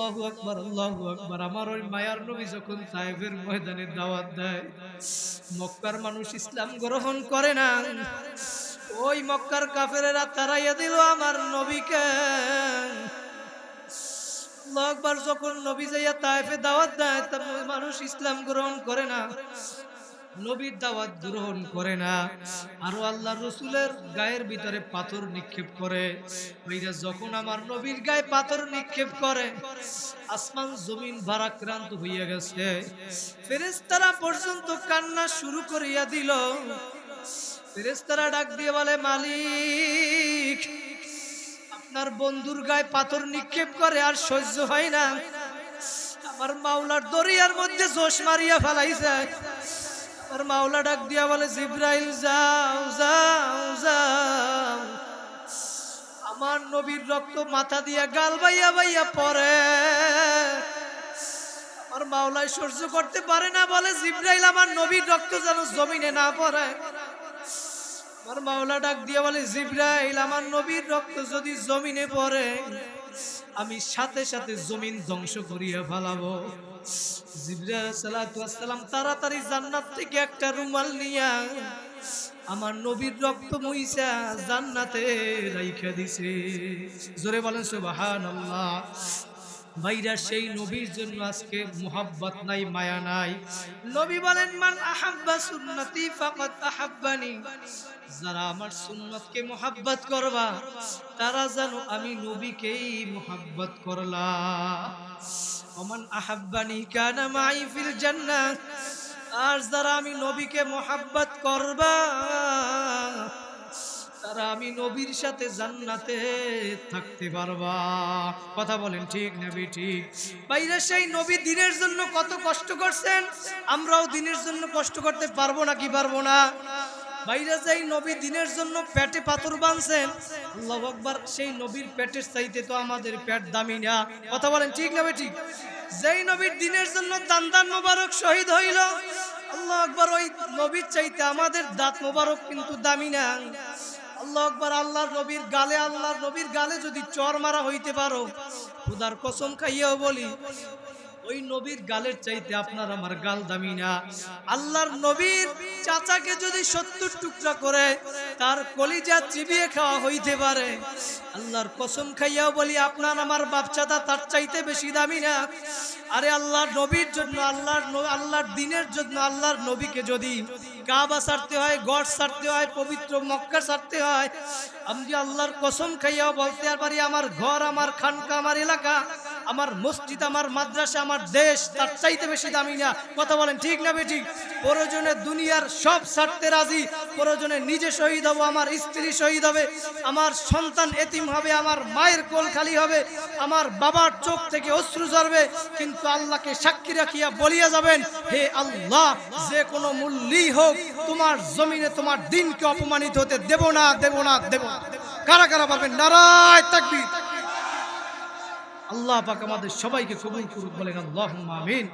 আল্লাহু আকবার আল্লাহু আকবার। আমার ওই মায়ার নবী যখন তায়েফের ময়দানে দাওয়াত দেয়, মক্কার মানুষ ইসলাম গ্রহণ করে না। ওই মক্কার কাফেরেরা তারাইয়া দিল আমার নবীকে। আল্লাহু আকবার, যখন নবী যাইয়া তায়েফে দাওয়াত দেয় মানুষ ইসলাম গ্রহণ করে না। নবীর দাওয়াত গ্রহণ করে না। আরও আল্লাহ রসুলের গায়ের ভিতরে পাথর নিক্ষেপ করে। ওইটা যখন আমার নবীর গায়ে পাথর নিক্ষেপ করে, আসমান জমিন ভারাক্রান্ত হইয়া গেছে। ফেরেস্তারা পর্যন্ত কান্না শুরু করিয়া দিল। ফেরেস্তারা ডাক দিয়ে বলে, মালিক, আপনার বন্ধুর গায়ে পাথর নিক্ষেপ করে আর সহ্য হয় না। আমার মাওলার দরিয়ার মধ্যে জোশ মারিয়া ফেলাইছে। আর মাওলা ডাক দিয়া বলে, জিব্রাইল, যাও যাও যাও। আমার নবীর রক্ত মাথা দিয়া গাল বাইয়া বাইয়া পরে আমার মাওলাই সহ্য করতে পারে না, বলে, জিব্রাইল, আমার নবীর রক্ত যেন জমিনে না পড়ে। আমার মাওলা ডাক দিয়া বলে, জিব্রাইল, আমার নবীর রক্ত যদি জমিনে পড়ে আমি সাথে সাথে জমিন ধ্বংস করিয়া ফেলাবো। আসসালাম তাড়াতাড়ি জান্নাত থেকে একটা রুমাল নিয়া আমার নবীর রক্ত মুইসা জান্নাতে রাইখা দিছে। জোরে বলেন সুবহানাল্লাহ। ভাইরা, সেই নবীর জন্য আজকে মোহাব্বত নাই, মায়া নাই। নবী বলেন, মান আহাব্বা সুন্নতি ফাকাদ আহাব্বানি। যারা আমার সুন্নতকে মোহাব্বত করবা, তারা যেন আমি নবীকেই মোহাব্বত করলাম। ওমান আহাব্বানি কানা মাই ফিল জান্নাত। আর যারা আমি নবীকে মোহাব্বত করবা আমি নবীর সাথে জান্নাতে থাকতে পারবা। কথা বলেন ঠিক নবী ঠিক? বাইরে সেই নবী দিনের জন্য কত কষ্ট করছেন? আমরাও দিনের জন্য কষ্ট করতে পারব না কি পারব না? বাইরে যাই নবী দিনের জন্য পেটে পাথর বাঁধছেন আল্লাহ সেই নবীর পেটের চাইতে তো আমাদের পেট দামি না। কথা বলেন ঠিক না ঠিক? যেই নবীর দিনের জন্য দান দান মোবারক শহীদ হইল, আল্লাহ আকবার, ওই নবীর চাইতে আমাদের দাঁত মোবারক কিন্তু দামি না। আল্লাহর নবীর গালে, আল্লাহর নবীর গালে যদি চর মারা হইতে পারো কসম খাইয়াও বলি, ওই নবীর গালের চাইতে আপনার আমার গাল দামি নবীর চাচাকে যদি সত্তর টুকরা করে, তার কলিজা চিবিয়ে খাওয়া হইতে পারে। আল্লাহর কসম খাইয়াও বলি, আপনার আমার বাপচাদা তার চাইতে বেশি দামি না। আরে আল্লাহর নবীর জন্য, আল্লাহর আল্লাহর দিনের জন্য, আল্লাহর নবীকে যদি কাবা সারতে হয়, গড় সারতে হয়, পবিত্র মক্কা সারতে হয়। আমি আল্লাহর কসম খাইয়া বলতে পারি, আমার ঘর, আমার খানকা, আমার এলাকা। আমার মসজিদ, আমার মাদ্রাসা, আমার দেশ, তার চাইতে বেশি দামি না। কথা বলেন ঠিক না বেঠিক প্রয়োজনে দুনিয়ার সব ছাড়তে রাজি, প্রয়োজনে নিজে শহীদ হব, আমার স্ত্রী শহীদ হবে, আমার সন্তান এতিম হবে, আমার মায়ের কোল খালি হবে, আমার বাবার চোখ থেকে অশ্রু ঝরবে, কিন্তু আল্লাহকে সাক্ষী রাখিয়া বলিয়া যাবেন, হে আল্লাহ, যে কোনো মূল্যই হোক, তোমার জমিনে তোমার দিনকে অপমানিত হতে দেব না দেব না দেব না। কারা কারা পাবেন নারায় তাকবীর। আল্লাহ পাক আমাদের সবাইকে কবুল করুক বলেন আল্লাহুম্মা আমিন।